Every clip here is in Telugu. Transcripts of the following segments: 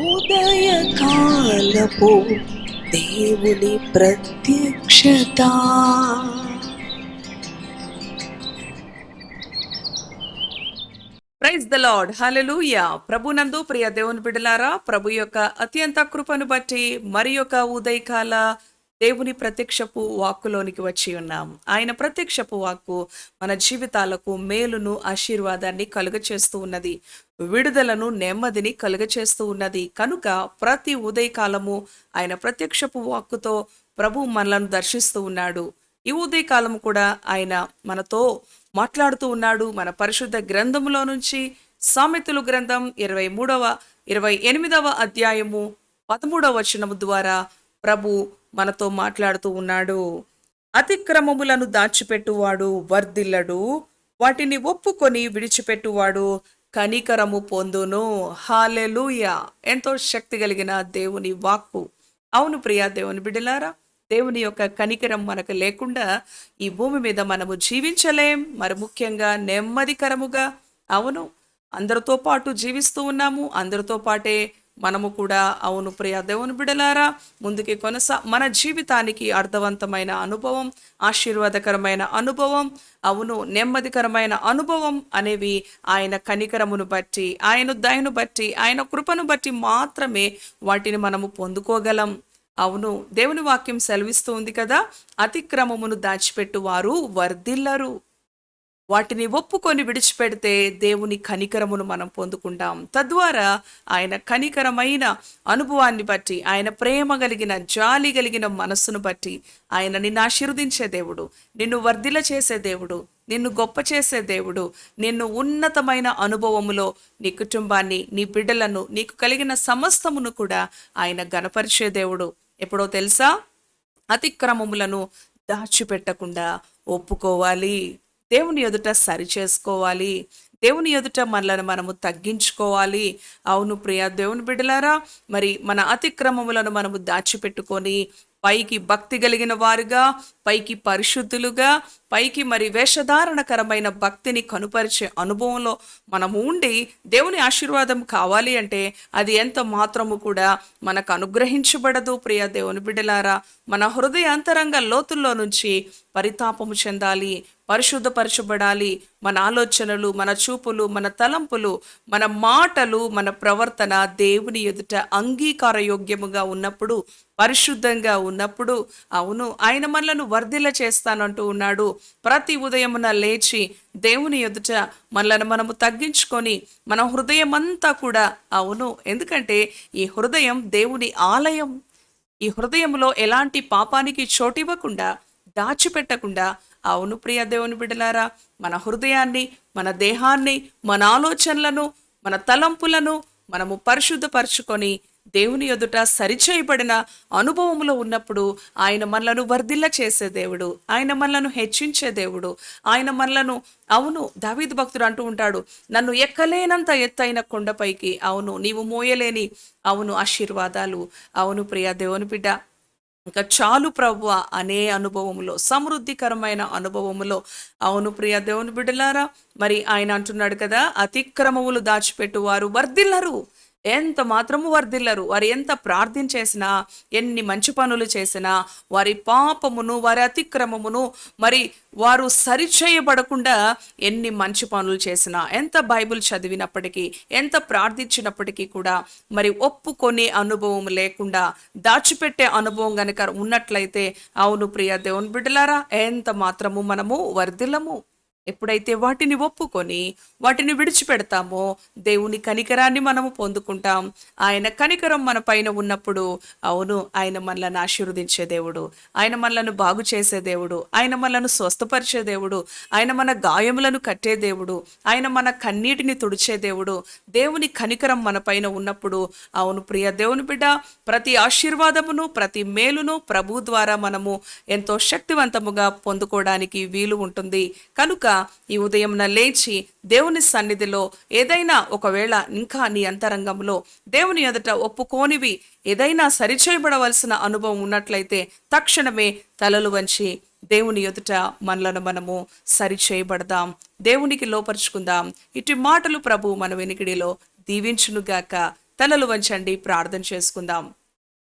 ఉదయకాలపు దేవుని ప్రత్యక్షత. ప్రైజ్ ద లార్డ్ హల్లెలూయా ప్రభునందు ప్రియ దేవుని బిడలారా ప్రభు యొక్క అత్యంత కృపను బట్టి మరి యొక్క ఉదయకాల దేవుని ప్రత్యక్షపు వాక్కులోనికి వచ్చి ఉన్నాం. ఆయన ప్రత్యక్షపు వాక్కు మన జీవితాలకు మేలును ఆశీర్వాదాన్ని కలుగచేస్తూ ఉన్నది. విడుదలను నెమ్మదిని కలుగచేస్తూ ఉన్నది. కనుక ప్రతి ఉదయకాలము ఆయన ప్రత్యక్షపు వాక్కుతో ప్రభు మనలను దర్శిస్తూ ఉన్నాడు. ఈ ఉదయకాలం కూడా ఆయన మనతో మాట్లాడుతూ ఉన్నాడు. మన పరిశుద్ధ గ్రంథములో నుంచి సామెతలు గ్రంథం ఇరవై మూడవ ఇరవై ఎనిమిదవ అధ్యాయము పదమూడవ వచనము ద్వారా ప్రభు మనతో మాట్లాడుతూ ఉన్నాడు. అతిక్రమములను దాచిపెట్టువాడు వర్ధిల్లడు. వాటిని ఒప్పుకొని విడిచిపెట్టువాడు కనికరము పొందును. హాలెలూయ ఎంతో శక్తి కలిగిన దేవుని వాక్కు. అవును ప్రియా దేవుని బిడ్డలారా దేవుని యొక్క కనికరం మనకు లేకుండా ఈ భూమి మీద మనము జీవించలేం. మరి ముఖ్యంగా నెమ్మదికరముగా. అవును అందరితో పాటు జీవిస్తూ ఉన్నాము. అందరితో పాటే మనము కూడా అవును ప్రియ దేవుని బిడలారా ముందుకి కొనసా మన జీవితానికి అర్థవంతమైన అనుభవం ఆశీర్వాదకరమైన అనుభవం అవును నెమ్మదికరమైన అనుభవం అనేవి ఆయన కనికరమును బట్టి ఆయన దయను బట్టి ఆయన కృపను బట్టి మాత్రమే వాటిని మనము పొందుకోగలం. అవును దేవుని వాక్యం సెలవిస్తూ ఉంది కదా అతిక్రమమును దాచిపెట్టు వారు వర్ధిల్లరు. వాటిని ఒప్పుకొని విడిచిపెడితే దేవుని కనికరమును మనం పొందుకుంటాం. తద్వారా ఆయన కనికరమైన అనుభవాన్ని బట్టి ఆయన ప్రేమ కలిగిన జాలి కలిగిన మనస్సును బట్టి ఆయన నిన్ను ఆశీర్వదించే దేవుడు నిన్ను వర్ధిల చేసే దేవుడు నిన్ను గొప్ప చేసే దేవుడు నిన్ను ఉన్నతమైన అనుభవములో నీ కుటుంబాన్ని నీ బిడ్డలను నీకు కలిగిన సమస్తమును కూడా ఆయన గనపరిచే దేవుడు. ఎప్పుడో తెలుసా? అతిక్రమములను దాచిపెట్టకుండా ఒప్పుకోవాలి. దేవుని ఎదుట సరి చేసుకోవాలి. దేవుని ఎదుట మనలను మనము తగ్గించుకోవాలి. అవును ప్రియ దేవుని బిడ్డలారా మరి మన అతిక్రమములను మనము దాచిపెట్టుకొని పైకి భక్తి కలిగిన వారుగా పైకి పరిశుద్ధులుగా పైకి మరి వేషధారణకరమైన భక్తిని కనుపరిచే అనుభవంలో మనము ఉండి దేవుని ఆశీర్వాదం కావాలి అంటే అది ఎంత మాత్రము కూడా మనకు అనుగ్రహించబడదు ప్రియ దేవుని బిడ్డలారా. మన హృదయ అంతరంగ లోతుల్లో నుంచి పరితాపము చెందాలి పరిశుద్ధపరచబడాలి. మన ఆలోచనలు మన చూపులు మన తలంపులు మన మాటలు మన ప్రవర్తన దేవుని ఎదుట అంగీకార యోగ్యముగా ఉన్నప్పుడు పరిశుద్ధంగా ఉన్నప్పుడు అవును ఆయన మనలను వర్ధిల్ల చేస్తానంటూ ఉన్నాడు. ప్రతి ఉదయమున లేచి దేవుని ఎదుట మనలను మనము తగ్గించుకొని మన హృదయం అంతా కూడా అవును. ఎందుకంటే ఈ హృదయం దేవుని ఆలయం. ఈ హృదయంలో ఎలాంటి పాపానికి చోటివ్వకుండా దాచిపెట్టకుండా అవును ప్రియ దేవుని బిడ్డలారా మన హృదయాన్ని మన దేహాన్ని మన ఆలోచనలను మన తలంపులను మనము పరిశుద్ధపరచుకొని దేవుని ఎదుట సరిచేయబడిన అనుభవంలో ఉన్నప్పుడు ఆయన మనలను వర్ధిల్ల చేసే దేవుడు ఆయన మనలను హెచ్చించే దేవుడు ఆయన మనలను అవును దావీద్ భక్తుడు అంటూ ఉంటాడు నన్ను ఎక్కలేనంత ఎత్తైన కొండపైకి అవును నీవు మోయలేని అవును ఆశీర్వాదాలు. అవును ప్రియ దేవుని బిడ్డ ఇంకా చాలు ప్రభు అనే అనుభవములో సమృద్ధికరమైన అనుభవములో అవును ప్రియ దేవుని బిడ్డలారా మరి ఆయన అంటున్నాడు కదా అతిక్రమములు దాచిపెట్టు వారు వర్ధిల్లరు. ఎంత మాత్రము వర్ధిల్లరు? వారు ఎంత ప్రార్థన చేసినా ఎన్ని మంచి పనులు చేసినా వారి పాపమును వారి అతిక్రమమును మరి వారు సరిచేయబడకుండా ఎన్ని మంచి పనులు చేసినా ఎంత బైబిల్ చదివినప్పటికీ ఎంత ప్రార్థించినప్పటికీ కూడా మరి ఒప్పుకొనే అనుభవం లేకుండా దాచిపెట్టే అనుభవం కనుక ఉన్నట్లయితే అవును ప్రియ దేవుని బిడ్డలారా ఎంత మాత్రము మనము వర్ధిల్లము. ఎప్పుడైతే వాటిని ఒప్పుకొని వాటిని విడిచిపెడతామో దేవుని కనికరాన్ని మనము పొందుకుంటాం. ఆయన కనికరం మన పైన ఉన్నప్పుడు అవును ఆయన మనలను ఆశీర్వదించే దేవుడు ఆయన మనలను బాగు చేసే దేవుడు ఆయన మనలను స్వస్థపరిచే దేవుడు ఆయన మన గాయములను కట్టే దేవుడు ఆయన మన కన్నీటిని తుడిచే దేవుడు దేవుని కనికరం మన పైన ఉన్నప్పుడు అవును ప్రియ దేవుని బిడ్డ ప్రతి ఆశీర్వాదమును ప్రతి మేలును ప్రభు ద్వారా మనము ఎంతో శక్తివంతముగా పొందుకోవడానికి వీలు ఉంటుంది. కనుక ఈ ఉదయం లేచి దేవుని సన్నిధిలో ఏదైనా ఒకవేళ ఇంకా నీ అంతరంగంలో దేవుని ఎదుట ఒప్పుకోనివి ఏదైనా సరిచేయబడవలసిన అనుభవం ఉన్నట్లయితే తక్షణమే తలలు వంచి దేవుని ఎదుట మనలను మనము సరిచేయబడదాం. దేవునికి లోపరుచుకుందాం. ఇటు మాటలు ప్రభు మన వెనికిడిలో దీవించునుగాక తలలు వంచండి ప్రార్థన చేసుకుందాం.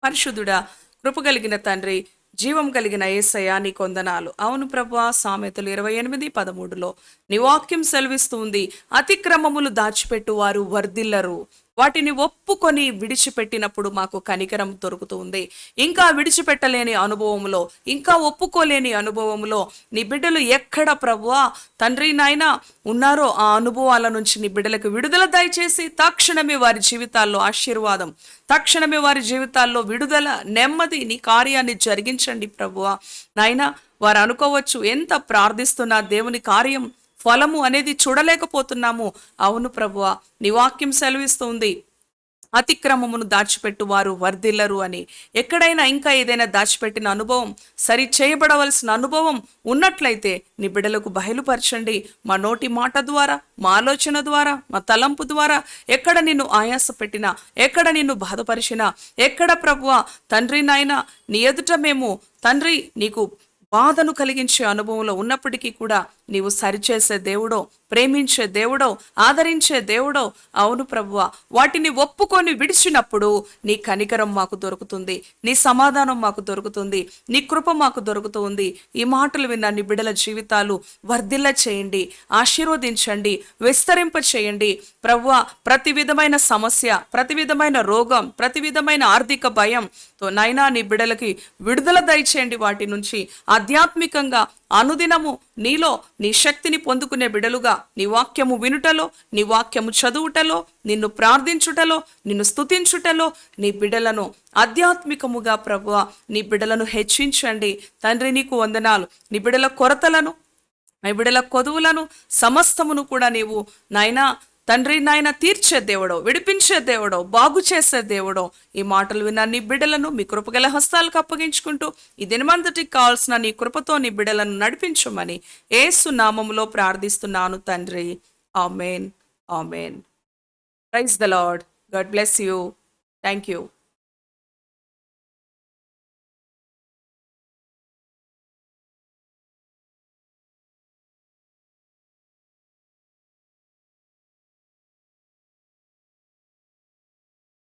పరిశుద్ధుడా కృప కలిగిన తండ్రి జీవం కలిగిన ఏసయ్య నీ కొందనాలు. అవును ప్రభా సామెతలు ఇరవై ఎనిమిది పదమూడులో నీ వాక్యం సెలవిస్తుంది అతిక్రమములు దాచిపెట్టు వారు వర్ధిల్లరు. వాటిని ఒప్పుకొని విడిచిపెట్టినప్పుడు మాకు కనికరం దొరుకుతుంది ఇంకా విడిచిపెట్టలేని అనుభవంలో ఇంకా ఒప్పుకోలేని అనుభవంలో నీ బిడ్డలు ఎక్కడ ప్రభువా? తండ్రి నాయన ఉన్నారో ఆ అనుభవాల నుంచి నీ బిడ్డలకు విడుదల దయచేసి తక్షణమే వారి జీవితాల్లో ఆశీర్వాదం తక్షణమే వారి జీవితాల్లో విడుదల నెమ్మది నీ కార్యాన్ని జరిగించండి ప్రభువా. నాయన వారు అనుకోవచ్చు ఎంత ప్రార్థిస్తున్నా దేవుని కార్యం ఫలము అనేది చూడలేకపోతున్నాము. అవును ప్రభువ నీ వాక్యం సెలవిస్తుంది. అతిక్రమమును దాచిపెట్టు వారు వర్ధిల్లరు అని. ఎక్కడైనా ఇంకా ఏదైనా దాచిపెట్టిన అనుభవం సరి చేయబడవలసిన అనుభవం ఉన్నట్లయితే నీ బిడ్డలకు బయలుపరచండి. మా నోటి మాట ద్వారా మా ఆలోచన ద్వారా మా తలంపు ద్వారా ఎక్కడ నిన్ను ఆయాస పెట్టినా ఎక్కడ నిన్ను బాధపరిచినా ఎక్కడ ప్రభువ తండ్రి నాయన నీ ఎదుట మేము తండ్రి నీకు బాధను కలిగించే అనుభవంలో ఉన్నప్పటికీ కూడా నీవు సరిచేసే దేవుడో ప్రేమించే దేవుడో ఆదరించే దేవుడో. అవును ప్రభువ వాటిని ఒప్పుకొని విడిచినప్పుడు నీ కనికరం మాకు దొరుకుతుంది నీ సమాధానం మాకు దొరుకుతుంది నీ కృప మాకు దొరుకుతుంది. ఈ మాటలు విన్న నీ బిడల జీవితాలు వర్ధిల్ల చేయండి ఆశీర్వదించండి విస్తరింప చేయండి. ప్రభువ ప్రతి విధమైన సమస్య ప్రతి విధమైన రోగం ప్రతి విధమైన ఆర్థిక భయంతో నైనా నీ బిడలకి విడుదల దయచేయండి వాటి నుంచి. ఆధ్యాత్మికంగా అనుదినము నీలో నీ శక్తిని పొందుకునే బిడలుగా నీ వాక్యము వినుటలో నీ వాక్యము చదువుటలో నిన్ను ప్రార్థించుటలో నిన్ను స్తుతించుటలో నీ బిడలను ఆధ్యాత్మికముగా ప్రభువ నీ బిడలను హెచ్చించండి. తండ్రి నీకు వందనాలు. నీ బిడల కొరతలను నీ బిడల కొదువులను సమస్తమును కూడా నీవు నాయనా తండ్రి నాయన తీర్చే దేవుడో విడిపించే దేవుడో బాగు చేసే దేవుడో ఈ మాటలు విన్న నీ బిడ్డలను మీ కృపగల హస్తాలకు అప్పగించుకుంటూ ఈ దినమంతటికి కావాల్సిన నీ కృపతో నీ బిడ్డలను నడిపించమని ఏసు నామములో ప్రార్థిస్తున్నాను తండ్రి. Amen. Amen. Praise the Lord. God bless you. Thank you